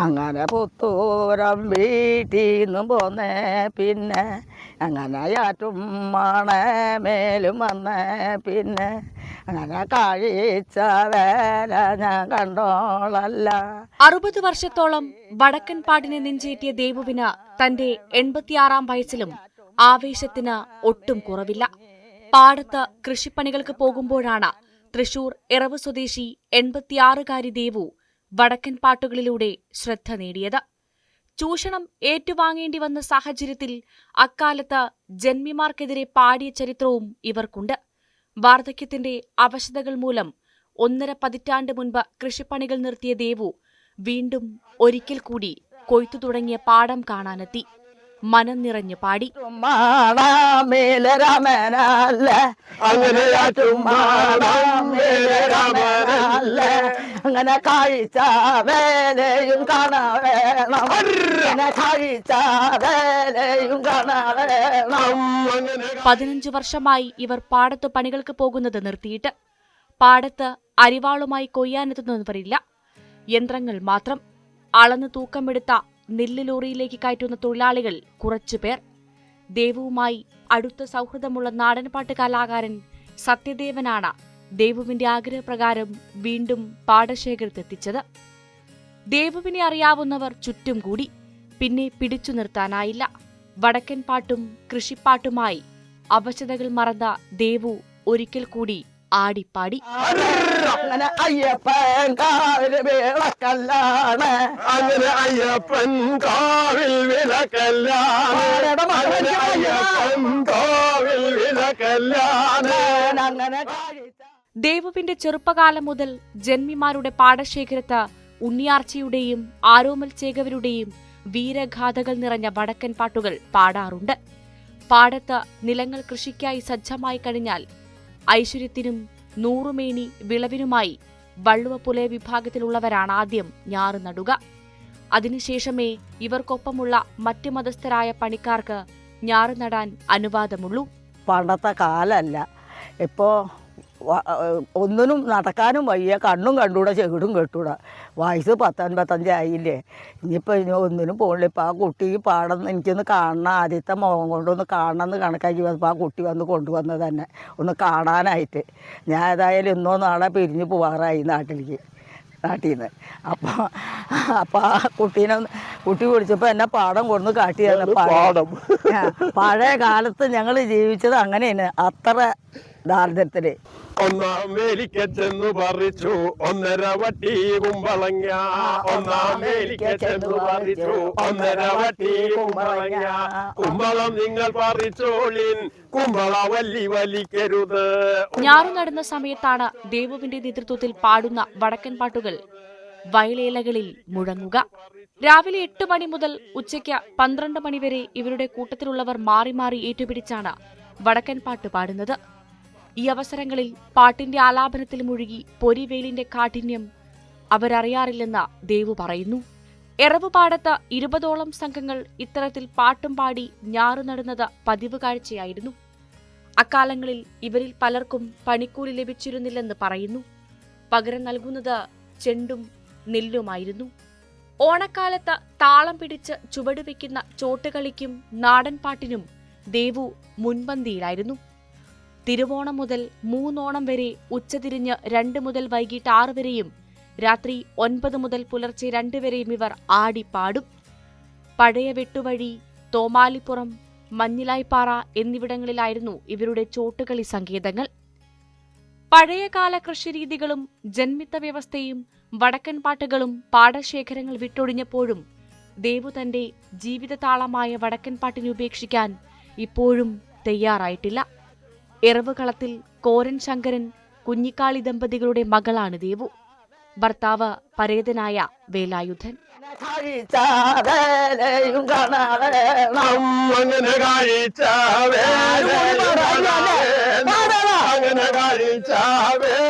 അങ്ങനെ പുത്തൂരം വീട്ടിൽ നിന്നും പോന്നേ പിന്നെ അങ്ങനെ മണേ മേലും വന്നേ പിന്നെ അങ്ങനെ കഴിച്ച വേല ഞാൻ കണ്ടോളല്ല. അറുപത് വർഷത്തോളം വടക്കൻ പാടിനെ നെഞ്ചേറ്റിയ ദേവുവിന് തന്റെ എൺപത്തിയാറാം വയസ്സിലും ആവേശത്തിന് ഒട്ടും കുറവില്ല. പാടത്ത് കൃഷിപ്പണികൾക്ക് പോകുമ്പോഴാണ് തൃശൂർ എറവ് സ്വദേശി എൺപത്തിയാറുകാരി ദേവു വടക്കൻ പാട്ടുകളിലൂടെ ശ്രദ്ധ നേടിയത്. ചൂഷണം ഏറ്റുവാങ്ങേണ്ടി വന്ന സാഹചര്യത്തിൽ അക്കാലത്ത് ജന്മിമാർക്കെതിരെ പാടിയ ചരിത്രവും ഇവർക്കുണ്ട്. വാർദ്ധക്യത്തിന്റെ അവശതകൾ മൂലം ഒന്നര പതിറ്റാണ്ട് മുൻപ് കൃഷിപ്പണികൾ നിർത്തിയ ദേവു വീണ്ടും ഒരിക്കൽ കൂടി കൊയ്ത്തു തുടങ്ങിയ പാടം കാണാനെത്തി. മനം നിറഞ്ഞു പാടി. മേലരാമനല്ല അങ്ങനെ അങ്ങനെ കാഴ്ച വേലയും കാണാവേണം. അങ്ങനെ കാഴ്ച വേലയും പതിനഞ്ചു വർഷമായി ഇവർ പാടത്ത് പണികൾക്ക് പോകുന്നത് നിർത്തിയിട്ട് പാടത്ത് അരിവാളുമായി കൊയ്യാനെത്തുന്നവരില്ല. യന്ത്രങ്ങൾ മാത്രം അളന്ന് തൂക്കമെടുത്ത നെല്ല് ലോറിയിലേക്ക് കയറ്റുന്ന തൊഴിലാളികൾ കുറച്ചുപേർ. ദേവുവുമായി അടുത്ത സൗഹൃദമുള്ള നാടൻപാട്ട് കലാകാരൻ സത്യദേവനാണ് ദേവുവിന്റെ ആഗ്രഹപ്രകാരം വീണ്ടും പാടശേഖരത്തെത്തിച്ചത് ദേവുവിനെ അറിയാവുന്നവർ ചുറ്റും കൂടി പിന്നെ പിടിച്ചു നിർത്താനായില്ല. വടക്കൻ പാട്ടും കൃഷിപ്പാട്ടുമായി അവശതകൾ മറന്ന ദേവു ഒരിക്കൽ കൂടി ആടിപ്പാടി. അങ്ങനെ അയ്യപ്പൻ വിളക്കല്ലാണ്. അങ്ങനെ അയ്യപ്പൻ കാവിൽ അങ്ങനെ അയ്യപ്പൻ കാവിൽ അങ്ങനെ ദേവുവിന്റെ ചെറുപ്പകാലം മുതൽ ജന്മിമാരുടെ പാടശേഖരത്ത് ഉണ്ണിയാർച്ചയുടെയും ആരോമൽ ചേകവരുടെയും വീരഗാഥകൾ നിറഞ്ഞ വടക്കൻ പാട്ടുകൾ പാടാറുണ്ട്. പാടത്ത് നിലങ്ങൾ കൃഷിക്കായി സജ്ജമായി കഴിഞ്ഞാൽ ഐശ്വര്യത്തിനും നൂറുമേനി വിളവിനുമായി വള്ളുവപ്പുലയ വിഭാഗത്തിലുള്ളവരാണ് ആദ്യം ഞാറ് നടുക. അതിനുശേഷമേ ഇവർക്കൊപ്പമുള്ള മറ്റ് മതസ്ഥരായ പണിക്കാർക്ക് ഞാറ് നടാൻ അനുവാദമുള്ളൂ. പണ്ടത്തെ കാലല്ല. ഇപ്പോൾ ഒന്നിനും നടക്കാനും വയ്യ. കണ്ണും കണ്ടൂടാ ചെകിടും കെട്ടൂടാ. വയസ്സ് പത്തൊൻപത്തഞ്ചായില്ലേ ഇനിയിപ്പോൾ ഇനി ഒന്നിനും പോകണില്ല ഇപ്പോൾ ആ കുട്ടി പാടം എനിക്കൊന്ന് കാണണം. ആദ്യത്തെ മുഖം കൊണ്ടൊന്ന് കാണണം എന്ന് കണക്കാക്കി വന്നപ്പോൾ ആ കുട്ടി വന്ന് കൊണ്ടുവന്നത് തന്നെ. ഒന്ന് കാണാനായിട്ട്. ഞാൻ ഏതായാലും ഇന്നോ നാളെ പിരിഞ്ഞ് പോവാറായി നാട്ടിലേക്ക്. നാട്ടിൽ നിന്ന് അപ്പോൾ അപ്പോൾ ആ കുട്ടീനെ കുട്ടി വിളിച്ചപ്പോൾ എന്നെ പാടം കൊണ്ടു കാട്ടി തന്നെ പാടം. പഴയ കാലത്ത് ഞങ്ങൾ ജീവിച്ചത് അങ്ങനെയാണ്. അത്ര ദാരിദ്ര്യത്തിൽ ഒന്നാം വേലിക്ക പറിച്ചു. ഒന്നര വട്ടി കുമ്പളങ്ങ ഒന്നാം വേലിക്ക പറിച്ചു. ഒന്നര വട്ടി കുമ്പളങ്ങ കുമ്പളം നിങ്ങൾ പറിച്ചോളിൻ. കുമ്പള വല്ലി വലിക്കരുത്. ഞാറു നടന്ന സമയത്താണ് ദേവുവിന്റെ നേതൃത്വത്തിൽ പാടുന്ന വടക്കൻ പാട്ടുകൾ. വയലേലകളിൽ മുഴങ്ങുക. രാവിലെ എട്ട് മണി മുതൽ ഉച്ചയ്ക്ക് പന്ത്രണ്ട് മണിവരെ ഇവരുടെ കൂട്ടത്തിലുള്ളവർ മാറി മാറി ഏറ്റുപിടിച്ചാണ് വടക്കൻ പാട്ട് പാടുന്നത്. ഈ അവസരങ്ങളിൽ പാട്ടിന്റെ ആലാപനത്തിൽ മുഴുകി പൊരിവേലിന്റെ കാഠിന്യം അവരറിയാറില്ലെന്ന് ദേവു പറയുന്നു. എറവുപാടത്ത് ഇരുപതോളം സംഘങ്ങൾ ഇത്തരത്തിൽ പാട്ടും പാടി ഞാറു നടുന്നത് പതിവ് കാഴ്ചയായിരുന്നു. അക്കാലങ്ങളിൽ ഇവരിൽ പലർക്കും പണിക്കൂലി ലഭിച്ചിരുന്നില്ലെന്ന് പറയുന്നു. പകരം നൽകുന്നത് ചെണ്ടും നെല്ലുമായിരുന്നു. ഓണക്കാലത്ത് താളം പിടിച്ച് ചുവടുവെക്കുന്ന ചോട്ടുകളിക്കും നാടൻ പാട്ടിനും ദേവു മുൻപന്തിയിലായിരുന്നു. തിരുവോണം മുതൽ മൂന്നോണം വരെ ഉച്ചതിരിഞ്ഞ് രണ്ട് മുതൽ വൈകിട്ട് ആറ് വരെയും രാത്രി ഒൻപത് മുതൽ പുലർച്ചെ രണ്ട് വരെയും ഇവർ ആടിപ്പാടും. പഴയ വെട്ടുവഴി തോമാലിപ്പുറം മഞ്ഞിലായ്പാറ എന്നിവിടങ്ങളിലായിരുന്നു ഇവരുടെ ചോട്ടുകളി സങ്കേതങ്ങൾ. പഴയകാല കൃഷിരീതികളും ജന്മിത്ത വ്യവസ്ഥയും വടക്കൻ പാട്ടുകളും പാടശേഖരങ്ങൾ വിട്ടൊഴിഞ്ഞപ്പോഴും ദേവു തന്റെ ജീവിതതാളമായ വടക്കൻ പാട്ടിനെ ഉപേക്ഷിക്കാൻ ഇപ്പോഴും തയ്യാറായിട്ടില്ല. എറവുകളത്തിൽ കോരൻ ശങ്കരൻ കുഞ്ഞിക്കാളി ദമ്പതികളുടെ മകളാണ് ദേവു. ഭർത്താവ് പരേതനായ വേലായുധൻ. അങ്ങനെ